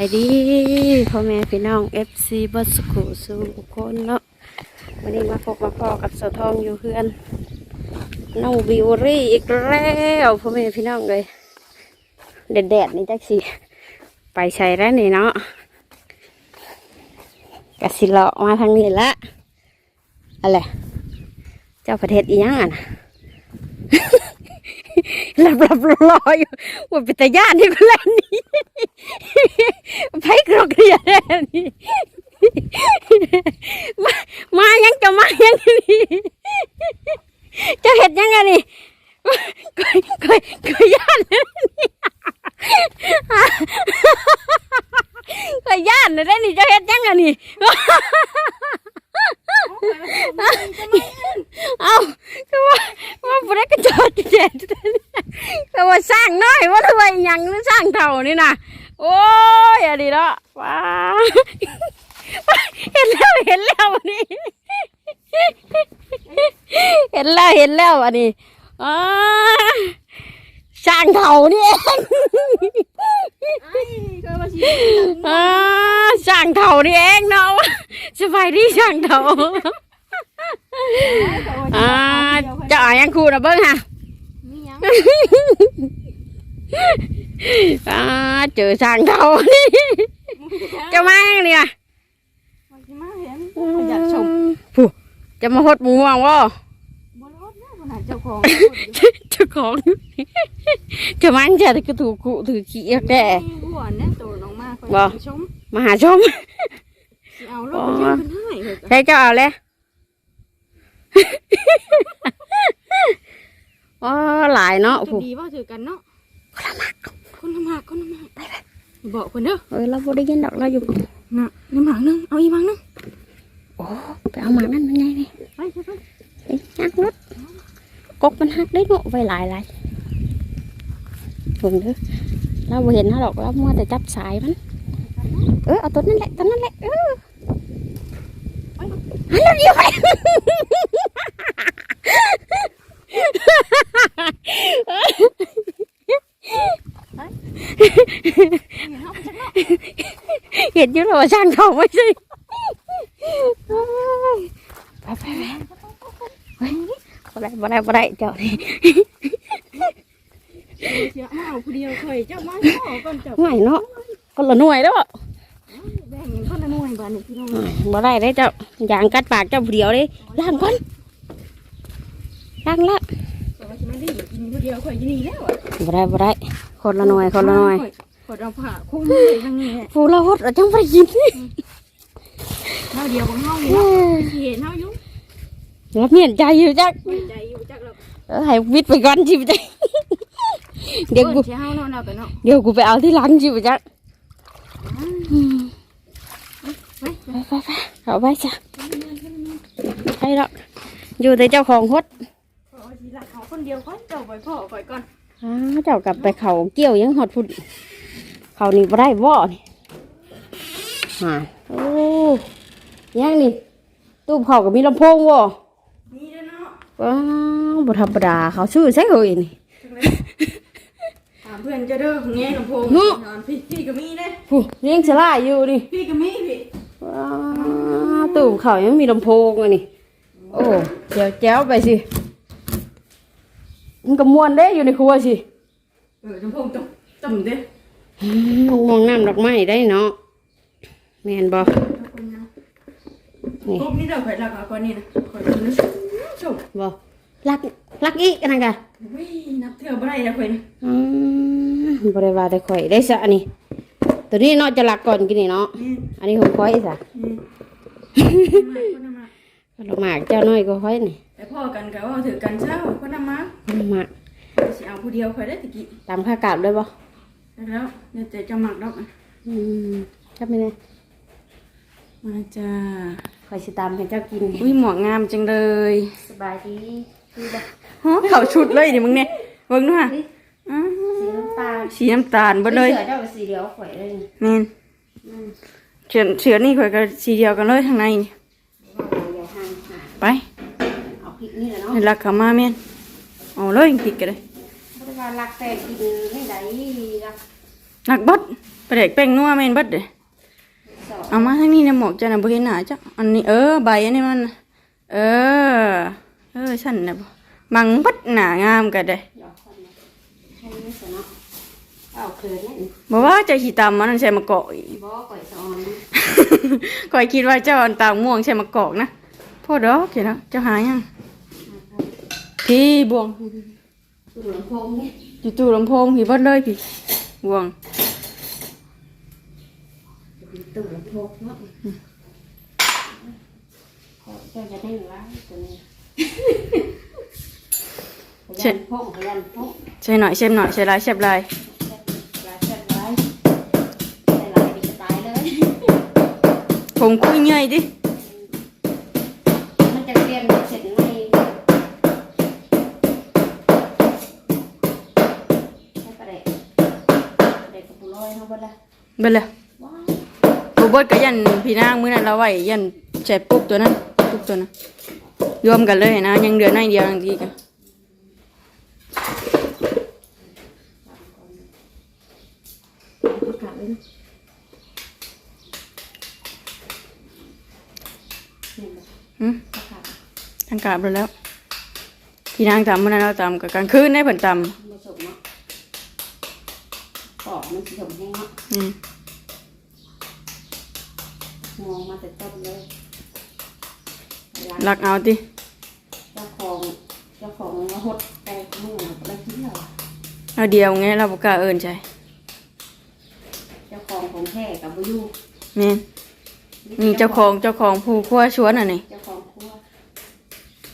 ไปดีพ่อแม่พี่น้อง FC บัสกุสู่ทุกคนเนาะวันนี้มาพบมาพอกับสาวทองอยู่เพื่อนน้องบิวรี่อีกแล้วพ่อแม่พี่น้องเลยแดดๆนี่จักสิไปใช้แล้วนี่เนาะกสิเลาะมาทางนี้ละอะไรเจ้าประเทศอีหยังอะ หลับหลับรออยู่ว่าเป็นตาย่านที่คนแรกนี่ไผกรอกเรียนนี่มามายังจะมายังนี่จะเห็ดยังไงนี่ก็ก็ก็ย่านเลยนี่ก็ย่านเลยได้นี่จะเห็ดยังไงนี่ เอาก็ว่าว่าบุได้กระจอดเจ็ดก็ว่าสร้างน้อยว่าทำไมยังหรือสร้างเท่า นี่นะโอ้ยอันนี้เนาะว้าเห็นแล้วเห็นแล้วอันนี้ เห็นแล้วเห็นแล้วอันนี้อ้าสร้างเท่านี่เองอ่าช่างเถานี่เองเนาะสบายดีช่างเถาอ่าจะเอายังคูนะเบิ้งฮะ อ่าเจอช่างเถานี่จะมาอย่างนี้อ่ะ อยากชม ผู้จะมาหดหมูม่วงวะ บนรถนะขนาดเจ้าของ เจ้าของจะมันจะกระถูกกุถือขี้แก่ หัวเนี่ยโตน้องมาก บ่ ชม มาหาชม สิเอารถไปยืมกันให้เลย ใช้เจ้าเอาเลยอ๋อหลายเนาะ จะ ผู้ ดีว่าเจอกันเนาะคนละหมาก คนละหมากคนละหมากไปไปบอกคนเด้อเออเราบ่ได้ยินดอกเราอยู่น่ะน้ำหมากนึงเอาอีกหมากนึงโอ้ไปเอามานั่นมันไงนี่ไปไปไปไปหักรถกกมันหักได้เนาะไว้หลายหลายเบิ่งเด้อเราบ่เห็นนะดอกเรามัวแต่จับสายมันเออเอาตัวนั่นแหละตัวนั่นแหละเอออันนั้นเดียวไป เห็นอยู่แล้วว่าช่างเขาไม่ใช่ไปไปไปบ่ได้บ่ได้บ่ได้เจ้านี่เสียมาเอาผู้เดียวเคยเจ้ามาเจ้าก่อนเจ้าหน่วยเนาะคนละหน่วยแล้วแบ่งคนละหน่วยบ้านนี่พี่น้องบ่ได้ได้เจ้าอย่างกัดปากเจ้าผู้เดียวเลยล้างก่อนล้างละก็ว่าสิมาได้กินผู้เดียวเคยที่นี่แล้วอะบ่ได้บ่ได้คนละหน่วยคนละหน่วย กดเอาผ้าคลุ้มเลยทางนี้ฟูเราหดเราจังบ่ไปกินเท่าเดียวของเฮานี่เนาะสิเห็นเฮาอยู่รับเมียนใจอยู่จักใจอยู่จักเราเออให้วิทย์ไปก่อนจิบจักเดี๋ยวกูเสียเฮานอนเอาไปเนาะเดี๋ยวกูไปเอาที่หลังจิบจักไปไปไปไปเอาไปจ้ะไปหรอกอยู่แต่เจ้าของหดขอสิละเขาคนเดียวก่อนเจ้าไปพ่อก่อนก่อน อ้าวเจ้ากลับไปเขาเกี่ยวยังหอดพุ่น เขานี่บ่ได้บ่นี่ฮะโอ้ยังนี่ ตู้เขาก็มีลำโพงบ่นี่เด้อเนาะว้าวบ่ธรรมดาเขาชื่อใช่เฮ้ยนี่ถามเพื่อนจะเด้อแง่ลำโพงเนาะนอนพี่พี่ก็มีเด้ผู้ยังสลายอยู่นี่พี่ก็มีพี่ว้าวตู้เขายังมีลำโพงอันนี้โอ้เจ๋วแจ๋วไปสิมันก็ม่วนเด้อยู่ในครัวสิเออลำโพงจมจมเด้ อืมมองน้ำดอกไม้ได้เนาะแม่นบ่นี่พวกนี้เด้อข่อยรักเอาก่อนนี่นะข่อยนึกชมบ่รักรักอีกอันนั้นกะวิ่นับเทื่อบ่ได้แล้วข่อยนี่อืมบริวาแต่ข่อยได้สะอันนี้ตัวนี้เนาะจะหลักก่อนกินนี่เนาะนี่อันนี้ของข่อยสะนี่คนนำมาคนละหมากเจ้าน้อยก็ข่อยนี่แต่พ่อกันก็ว่าถือกันเช้าคนนำมาคนละหมากข่อยสิเอาผู้เดียวข่อยได้ตะกี้ตามค่ากราบด้วยบ่ แล้วเดี๋ยวจะจะหมักดอกอะอืมครับไม่ได้มาจ้าข่อยสิตามให้เจ้ากิน อุ้ยหมวกงามจังเลยสบายดีคือบ่ฮะเขาชุดเลยนี่มึงเนี่ยเบิ่งดูฮะอ้าวสีน้ำตาลสีน้ำตาลเบ่เลยเสือเจ้าก็สีเดียวข่อยเลยนี่นี่นเชือเชือนี่ข่อยก็สีเดียวกันเลยทางในนี่อย่าห่างหาไปเอาพริกนี่แหละเนาะให้รักเขามาแม่นเอาเลยผิดกันเลยบริ วารักแต่กินไม่ได้รักรักบดปลาแดกแป้งนัวแม่นเบิดเด้สองเอามาทางนี้นะหมอกจ้ะนะบ่เห็นหน้าจ้ะอันนี้เออใบอันนี้มัน เออ เออฉันน่ะบ่มังเบัดหน้างามก็ได้ดอกคนนะให้ไม่สนเนาะเอาเคืนนี่บ่ว่าเจะสิตำมันใส่มะกอกอีก บ่ก่อยสอนก่อยคิดว่าเจ้าอันตาม่วงใส่มะกอกนะพ่อดอกเห็นแล้วเจ้าหายังพี่บวง ตู้ลำโพงนี่อยู่ตู้ลำโพงพี่เบิดเลยพี่บวงตู้ลำโพงเนาะขอเจ้าจะได้ร้ายตัวนี้ขยันพงขยันพงใส่หน่อยเชฟหน่อยใส่ลายเชฟลายร้ายแซ่บร้ายได้หลายดีจะตายเลยผมคุยเงยดิ มันจะเปลี่ยนเสร็จ อยเขาบ่ละเบิดเลยว้าวบูเบิดก็ยันพี่นางมื้อนั้นเราไว้ยันใส่ปุ๊บตัวนั้นปุ๊บตัวนั้นรวมกันเลยนะ ยังเหลือในอยเดียวทังทีกันประกาศเลยนะเนี่ยนะหืมประกาศทางกราบแล้ว พี่นางตำมื้อนั้นเราตำกับกลางคืนได้เพิ่นตผสม เนาะปอกมันผสมแห้งเนาะำอืมมองมาแต่ต้นเลยรักเอาติเจ้าของเจ้าของมาหดไปนู่นไปกินเหรอเอาเดียวไงเราบ่กล้าเอิ้นใจเจ้าของของแท้กับบุยูแม่นนี่เจ้าของเจ้าของผู้ครัวชวนอันนี้เจ้าของครัว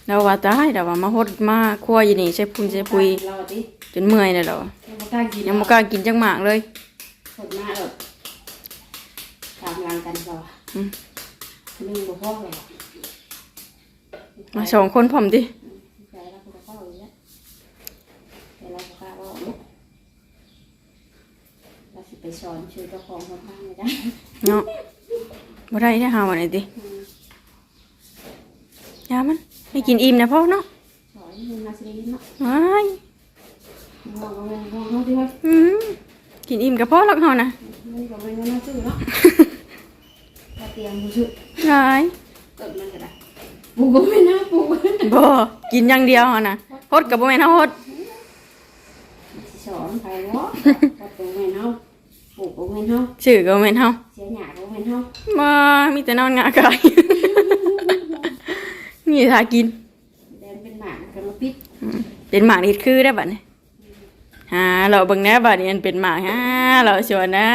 เราว่าตายแต่ว่ามาฮดมาครัวอยู่นี่ใช้ปุ้นใช้ปุยเราดิ จนเมื่อยเลยเรายังไม่กล้ากินยังบ่กล้ากินจังหมากเลยสดหน้าแบบตามรังกันเราอืมนึ่งบุพ่อเลยมาสองคนพร้อมติใจเราก็เข้าอยู่แล้วแต่เราก็กล้าว่าลูกเราสิไปสอนชื่อเจ้าของคนข้างไม่ได้เนาะบ่ได้ได้หาวันไหนติยามันไม่กินอิ่มนะพ่อเนาะสอนมันมาสิเนาะว้าย มองเงินมองเขาด้วยอืมกินอิ่มกับพ่อหรอกเฮานะมันก็เงินมาซื้อเนาะถ้าเตรียมมือซื้อร้ายเกิดมันก็ได้ปูก็ไม่น่าปูบ่กินอย่างเดียวเฮานะฮดกับบ่แม่นเฮาฮดสอนใครเนาะก็ปูไม่เนาปูก็ไม่เนาชื่อก็บ่แม่นเฮาเสียหยาก็ไม่เนามามีแต่นอนงากายมีถ้ากินแดงเป็นหมากกันมาปิดเป็นหมากนี่คือได้บัดนี้ ฮาเราเบิ่งแหน่บัดนี้มันเป็นหมากฮาเราชวนนะ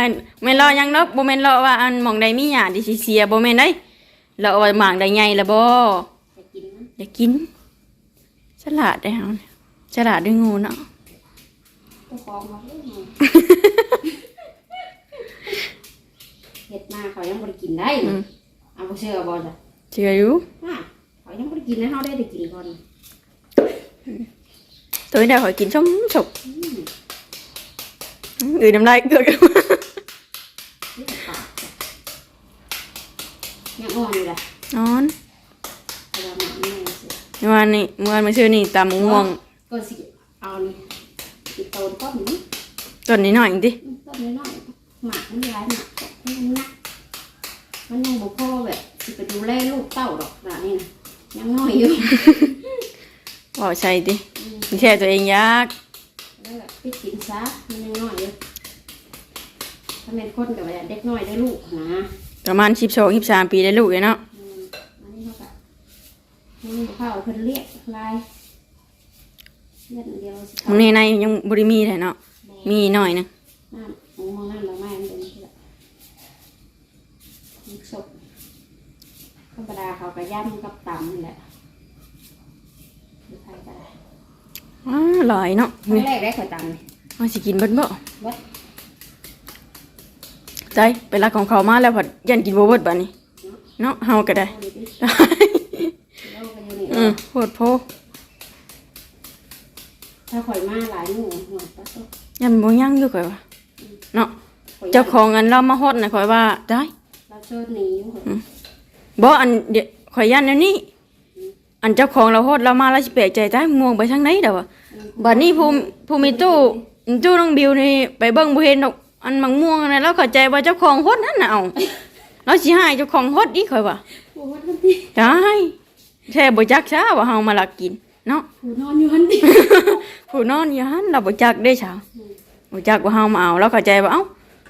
แม่นเรายังเนาะบ่แม่นเราว่าอันหม่องใดมีหญ้าดิสิเสียบ่แม่นได้เราเอาหมากได้ใหญ่ละบ่จะกินมันอย่ากิน ฉลาดได้เฮาเนี่ยฉลาดด้วยงูเนาะก็ฟองมาเรื่องเห็ดมาเขายังไม่ได้กินได้อืมเอาไปเชื่อบอลจ้ะเชื่ออยู่อะเขายังไม่ได้กินนะเขาได้แต่กินก่อน ตัวนี้ได้ขอยกินชมฉก อืม อือน้ำลายเกลือกกันมา เรียกปากจ้ะยังอ่อนอยู่เลย นอน เอาละหมาแม่สิ เมื่อวานนี่เมื่อวานมาชื่อนี่ตำม่วง ก็สิเอานี่ติดโตนก้อนนี้ ต้นนี้หน่อยดิ ต้นน้อยๆหมากมันหลายหมากมันยังนักมันยังบ่พอแบบสิไปดูแลลูกเต้าดอกแบบนี้นะยังน้อยอยู่ บอกใช่ดิอืมไม่ใช่ตัวเองยากแล้วแบบปิดกินซะมันยังน้อยอยู่ถ้าเป็นคนกับเด็กน้อยได้ลูกนะประมาณสิบสองสิบสามปีได้ลูกเลยเนาะอืมอันนี้เขาแบบมันบ่เข้าเพิ่นเรียกลายเรียกเดียวสิมึงในในยังบริมีเลยเนาะมีหน่อยหนึงน้ำมองน้ำละไม้มันเป็นที่ละมีศพธรรมดาเขาก็ย่ำกับตำนี่แหละหรื อใครก็ได้อ้าหลายเนาะครั้นี่งแรกได้ข่อยตำนี่มาสิกินเบิ้บ่เบิดใจไปรักของเขามาแล้วพอยันกินบ่เบิดบัดนี้เนาะเฮาก็ได้เอาดิดิเราก็อยู่นี่อืมโพดโพถ้าข่อยมาหลายหมู่หน่อยก็ต้องยันบ่ยังอยู่ก่อยว่าเนาะข่อยเจ้าของอันเรามาฮอดน่ะข่อยว่าได้เราเชิญหนีอยู่ข่อยบ่อันเดี๋ยวข่อยยันแนวนี้ อันเจ้าของเราฮอดเรามาแล้วสิแปลกใจได้ม่วงไปทางไหนเด้อวะบัดนี้ผู้ผู้มีตู้ตู้น้องบิวนี่ไปเบิ่งบ่เห็นดอกอันมังม่วงอันนั้นเราเข้าใจว่าเจ้าของฮดนั่นน่ะเอาเราสิให้เจ้าของฮดอีกข่อยว่าโอ้ยมันดีได้แท้บ่จักช้าว่าเฮามาลักกินเนาะผู้นอนอยู่หันดิผู้นอนอยู่หันเราบ่จักได้ชาวบ่จักว่าเฮามาเอาเราเข้าใจว่าเอ้า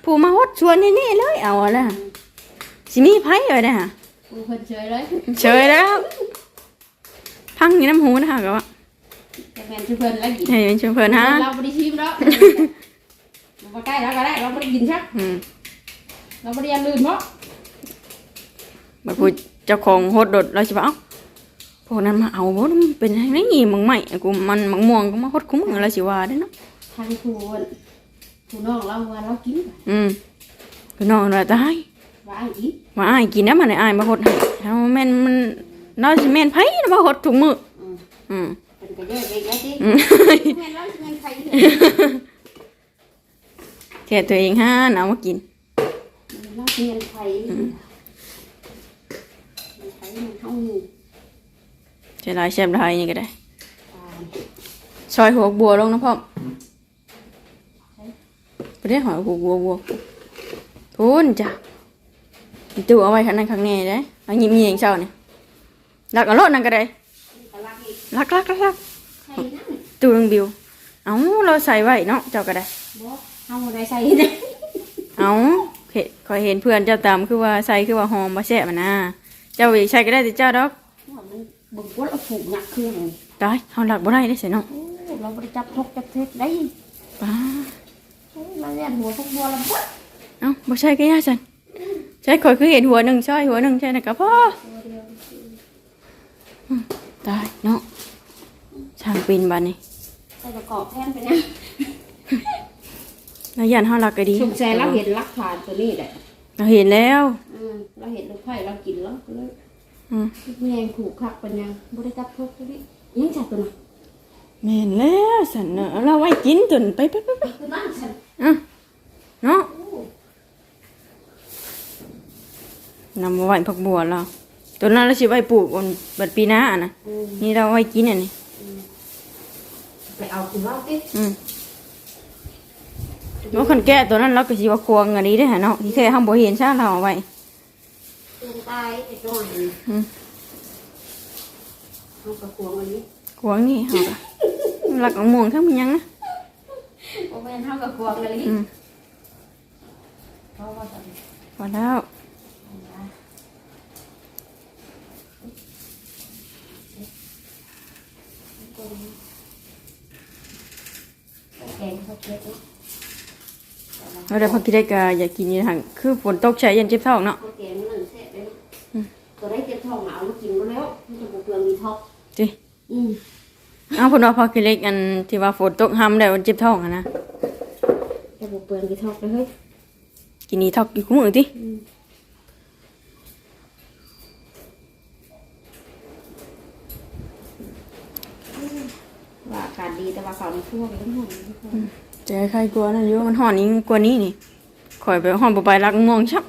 ผู้มาฮดชวนนี่ๆเลยเอาอะล่ะสิมีไผไว้ได้ฮะผู้เพิ่นเฉยเลยเฉยแล้ว พังอยู่น้ำหูนะคะก็ว่าแต่แม่นชื่อเพิ่นแล้วกินให้เป็นชมเพิ่นฮะเราบ่ได้ชิมแล้วเราบ่ใกล้แล้วก็ได้เราบ่ได้กินซักอืมเราบ่ได้อยันลืมเนาะบัดผู้เจ้าของฮดดดเราสิว่าเอ้าพวกนั้นมาเอาบ่มันเป็นไงนี่มึงใหม่กูมันมังม่วงก็มาฮดคุ้มมึงเราสิว่าได้เนาะทางผู้ผู้น้องเราว่าเรากินอืมพี่น้องว่าตายว่าอันกินมาอ้ายกินนะมันให้อ้ายมาฮดให้ถ้าแม่นมัน เราสิแม่นไผมาฮดทุกมื้ออืมอืมเป็นก็เยอะเองแล้วสิอืมแม่นเราสิแม่นไผเแค่ตัวเองฮะเอามากินราสิแม่นไผแม่นไผแม่นเฮานี่ใช้ลายแซ่บลายนี่ก็ได้ตายซอยหัวบัวลงนะพ่อมไปได้หอยหัวบัวบัวทุนจ้ะมีตู้เอาไว้ข้างในข้างในได้เอาหยิบมีเองเช้านี่ ลักเอารถนั่นก็ได้กะลักอีกลักลักลักลักใส่นั่นตู้นึงบิวเอาเราใส่ไว้เนาะเจ้าก็ได้บ่เฮาบ่ได้ใส่นะเอาเห็นคอยเห็นเพื่อนเจ้าตามคือว่าใส่คือว่าหอมมาแซ่บอะนะเจ้าอีกใส่ก็ได้แต่เจ้าดอกว่ามันเบิ่งว่าเราผูกหนักเครื่องเลยตายเฮาหลักบ่ได้ได้ใส่เนาะโอ้เราบ่ได้จับทกจับเทศได้ป้าโอ้เราเรียนหัวพวกบัวลำบากเอ้าบ่ใช่ก็ยาจันใช่คอยคือเห็นหัวหนึ่งใช่หัวหนึ่งใช่นะกับพ่อ ตัวเดียวตายเนาะช่างปีนบานนี่ใส่ประกอบแทนไปนะเรายันเฮารักก็ดีสงสัยเราเห็นหลักฐานตัวนี้แหละเราเห็นแล้วอืมเราเห็นลูกไผ่เรากินแล้วก็เลยอืมแมงผูกคักเป็นยังบ่ได้จับทกตัวนี้ยังจับตัวน่ะแม่นแล้วสันเนอะเราไว้กินจนไปไปไปไปคือนั่นฉันอะเนาะโอ้นำมาไว้ผักบัวเรา ตัวนั้นเราสิไว้ปลูกบนบัดปีหน้าอะนะอืมนี่เราไว้กินอันนี้ไปเอาคุณเล่าสิอืมว่าคนแก่ตัวนั้นเราก็สิว่าควงอันนี้ได้อหะเนาะที่แท้ห้ามบ่เห็นซ่าเราเอาไว้ตัวตายไอ้ตัวนี้อืม เอากระควงอันนี้ควงนี่เฮาก็หลักของม่วงทั้งมันยังนะโอ้แม่นเฮากระควงอันนี้อืมเพราะว่าตอนพอแล้ว แกงเขาเก็บ เราได้พักกินได้ก็อยากกินอยู่ทางคือฝนตกใช้ยันเจ็บท้องเนาะเขาแกงมันแซ่บเลยตัวได้เจ็บท้องเอามากินก็แล้วมันจะบุกเปลืองดีท็อกจิอืมเอาเพนว่าพักกินเล็กอันที่ว่าฝนตกห้ำได้วันเจ็บท้องอะนะจะบุกเปลืองดีท็อกเลยเฮ้ยกินนี่ท้องกินคุ้มือติอืมว่าอากาศดีแต่ว่าเขาในช่วงนี้มันหน แต่ใครกลัวนั่นอยู่มันห่อนนี้กลัวนี้นี่ข่อยไปห่อนบ่ไปรักง่วงชับ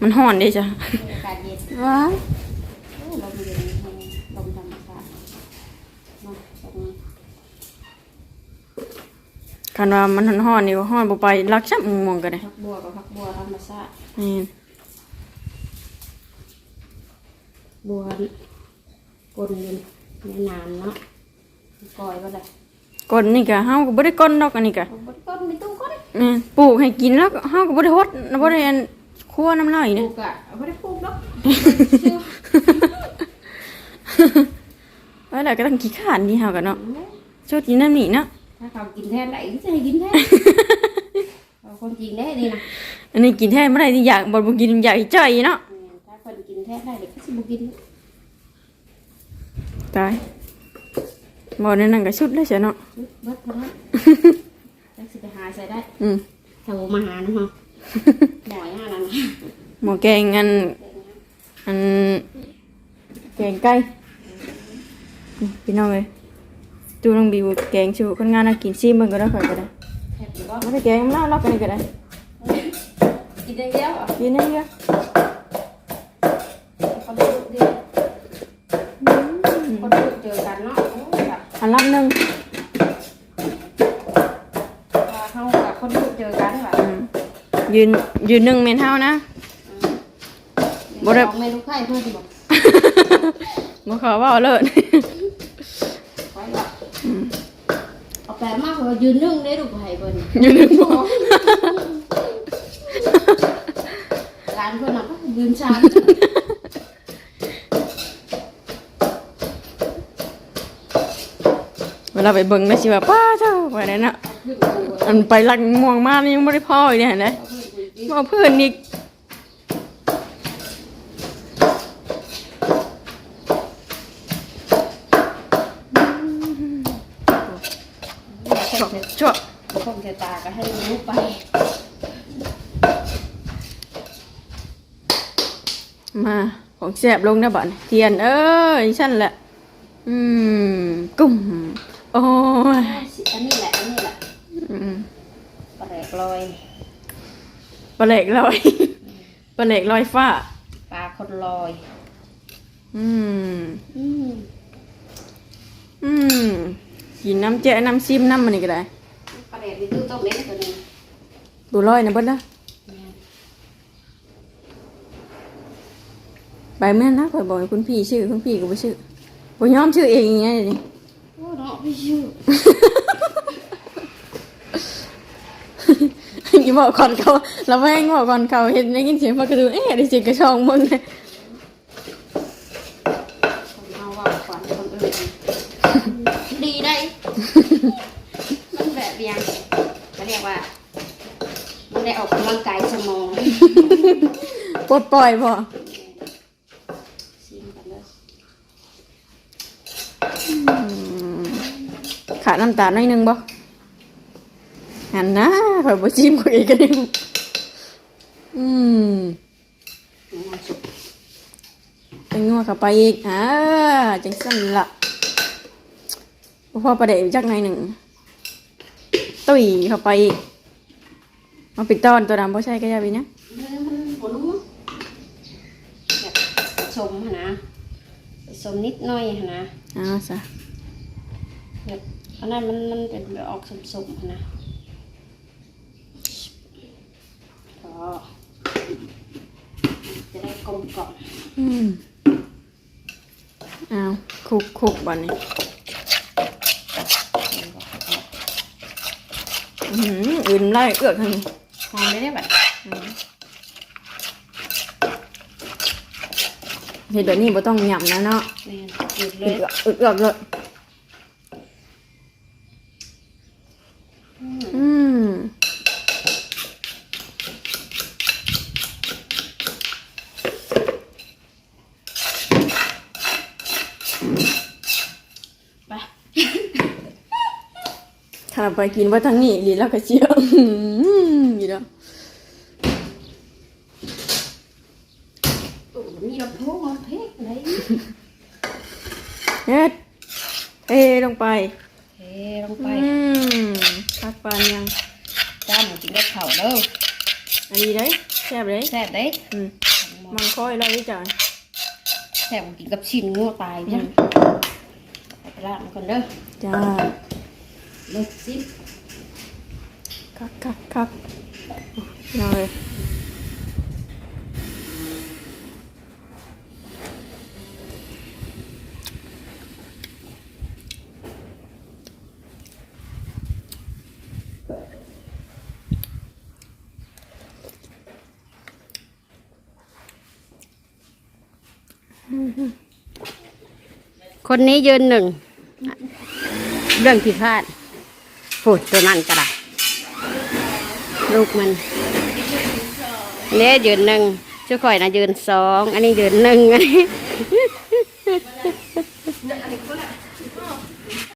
มันห่อนเด้จ้ะอากาศเย็นว้ายโอ้ลมเย็นลมธรรมชาติเนาะตรงนี้คันว่ามันห่อนๆนี่ก็ห่อนบ่ไปรักชับง่วงก็ได้พักบัวกับพักบัวธรรมชาตินี่บัวกลนอยู่ในนานเนาะกอยก็ได้ กดนี่ก็เฮาก็บ่ได้ก้นดอกอันนี้ก็เอาบดก้นในตู้ก็ได้นี่ปลูกให้กินแล้วก็เฮาก็บ่ได้ฮดบ่ได้อันคั่วน้ำลายปนี่ลูกอะเอาไม่ได้ปลูกเนาะเอ้ยแล้วก็ต้องขี้ขานนี่เฮาก็เนาะชุดนี้น้ำนี่เนาะถ้าเขากินแทนได้ก็จะให้กินแทนเอาคนกินได้ดีนะอันนี้กินแท้บ่ได้ที่อยากบ่บ่กินอยากจ่อยเนาะเออถ้าคนกินแทนได้เด็กก็สิบุกินตาย บ่นั่นนั่นก็ชุดเลยเสียเนาะเบิดเท่านั้นจักสิไปหาใส่ได้อืมถ้าบ่มาหานะฮะหมอยหานั่นนะหมอแกงอันอันแกงไก่นี่พี่น้องเลยตูน้องบิวแกงชูคนงานน่ากินซีมันก็ได้ค่อยก็ได้แทบสิบ่ไม่ได้แกงมันน่ารักกันก็ได้กินได้เดียวอะกินนี่ก็คน ยแบบอันลับหนึ่งว่าเขากับคนดูเจอยืนยืนหนึ่งเมนเท่านะ บ่ได้บอกเมนูไข่เพื่อนที่บอกบ่ขอเว่าเลิศ ไว้ว่าเอาแปลมากเลยว่ายืนนึ่งได้ดูไข่เพิ่นยืนหนึ่งบ่ร้านเพิ่นน่ะก็ยืนชาม เวลาไปเบิ่งได้สิว่าป้าเจ้าไปนั่นน่ะอันไปลักม่วงมากนี่ยังบ่ได้พ่ออีกเนี่ยเห็นไหมาเพิ่นกูอีกบ่เพื่อนอีกชอบชอบคงจะตาก็ให้ลูกไปมาของแซ่บลงนะบัดเทียนเอ้ยฉันแหละอืมกุ้ม โอ้ยอันนี้แหละ อันนี้แหละอืมปลาแหลกลอย ปลาเหล็กลอย ปลาเหล็กลอยฟ้า ปลาคนลอย อืม อืมอืมกินน้ำเจ๊น้ำซิมน้ำมันนี่ก็ได้ปลาแหลกนี่ตู้ต้มเล็กตัวนึงดูลอยนะเบิ้ลนะใบแม่นนะข่อยบอกให้คุณพี่ชื่อคุณพี่ก็บ่ชื่อบ่ยอมชื่อเองอย่างเงี้ยดิโอ้ เนาะพี่ชื่ออย่าบอกก่อนเขาเราไม่ให้บอกก่อนเขาเห็นได้ยินเสียงปลากระดูเอ๊ะได้เสียงกระชองมึงเลยคนเอาว่าฝันคนอื่นดีได้ มันแบบเรียงเขาเรียกว่า มันได้ออกกำลังกายสมอง ปลดปล่อยพอ ชิมกันเลย ขาดน้ำตาลหน่อยหนึงบ่หันนะข่อยบ่จิ้มข่อยอีกกันนึงอืมน้ำซุปเป็นงัวเข้าไปอีกอ่าจังสั่นละบ่พอประเดี๋ยวจักหน่อยหนึ่งตุ้ยเข้าไปอีกมาปิดตอนตัวดำบ่ใช่ก็อย่าไปนะเนื้อมันผลมั้งแบบผสมหั่นนะผสมนิดหน่อยหั่นนะเอ้าวซะแบบ อันนั้นมันมันเป็นแบบออกสมๆหั่นนะพอจะได้กลมกล่อมอืมอ้าวคุกคุกบัดนี้อือหืออื่นไล่เอือกทางนี้หอมไม่ได้แบบเห็ดแบบนี้บ่ต้องหย่ำนะเนาะแม่นหยุดเลอึยดเอือกอึดเอือกเลยอืม ไป ถ้า ไปกินว่าทางนี้ลีแล้วก็เชียวอื้อหืออยู่แล้วโอ้มีลำโพงมันเพกไหนเฮ็ดเทลงไปเทลงไปอืมพักปานยังจ้าหมูกินได้เข่าเด้ออันนี้เด้ยแซ่บเลยแซ่บเด้อืมมังค่อยแล้วพี่จ่อยแซ่บกินกับชิ้นงัวตายจ้ะไปละมันก่อนเด้อจ้า เลิกซิคักคักคักเอาเลยคนนี้ยืนหนึ่ง เรื่องผิดพลาด ฟูดตัวนั้นก็ได้ลูกมันเนี่ยยืนหนึ่งช่วยข่อยนะยืนสอง อันนี้ยืนหนึ่งอันนี้